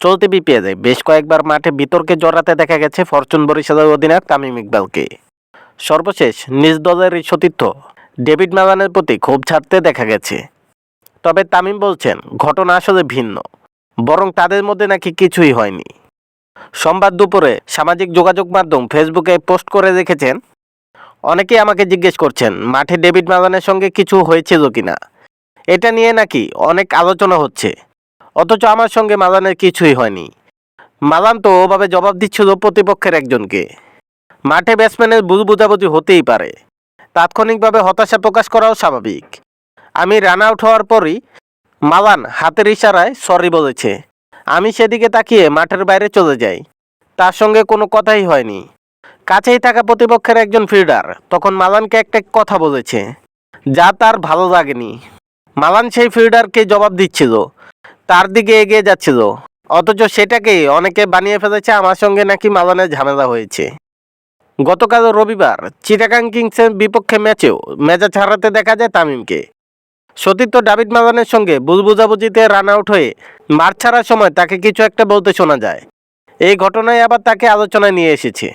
চলতি বিপিএলে বেশ কয়েকবার মাঠে বিতর্কে জড়াতে দেখা গেছে ফরচুন বরিশালের অধিনায়ক তামিম ইকবালকে। সর্বশেষ নিজ দলের সতীর্থ ডেভিড মালানের প্রতি ক্ষোভ ছাড়তে দেখা গেছে। তবে তামিম বলছেন, ঘটনা আসলে ভিন্ন, বরং তাদের মধ্যে নাকি কিছুই হয়নি। সোমবার দুপুরে সামাজিক যোগাযোগ মাধ্যম ফেসবুকে পোস্ট করে রেখেছেন অনেকেই আমাকে জিজ্ঞেস করছেন, মাঠে ডেভিড মালানের সঙ্গে কিছু হয়েছিল কিনা? এটা নিয়ে নাকি অনেক আলোচনা হচ্ছে। অথচ আমার সঙ্গে মালানের কিছুই হয়নি। মালান তো ওভাবে জবাব দিচ্ছিল প্রতিপক্ষের একজনকে। মাঠে ব্যাটসম্যানের ভুল বোঝাবুঝি হতেই পারে। তাৎক্ষণিকভাবে হতাশা প্রকাশ করাও স্বাভাবিক। আমি রান আউট হওয়ার পরই মালান হাতের ইশারায় সরি বলেছে। আমি সেদিকে তাকিয়ে মাঠের বাইরে চলে যাই। তার সঙ্গে কোনো কথাই হয়নি। কাছেই থাকা প্রতিপক্ষের একজন ফিল্ডার তখন মালানকে একটা কথা বলেছে, যা তার ভালো লাগেনি। মালান সেই ফিল্ডারকে জবাব দিচ্ছিল তার দিকে এগিয়ে যাচ্ছিল। অথচ সেটাকেই অনেকে বানিয়ে ফেলেছে, আমার সঙ্গে নাকি মালানের ঝামেলা হয়েছে। গতকাল রবিবার চিটাগাং কিংসের বিপক্ষে ম্যাচেও মেজাজ হারাতে দেখা যায় তামিমকে। সতীর্থ ডাভিড মালানের সঙ্গে ভুল বুঝাবুঝিতে রান আউট হয়ে মাঠ ছাড়ার সময় তাকে কিছু একটা বলতে শোনা যায়। এই ঘটনায় আবার তাকে আলোচনায় নিয়ে এসেছে।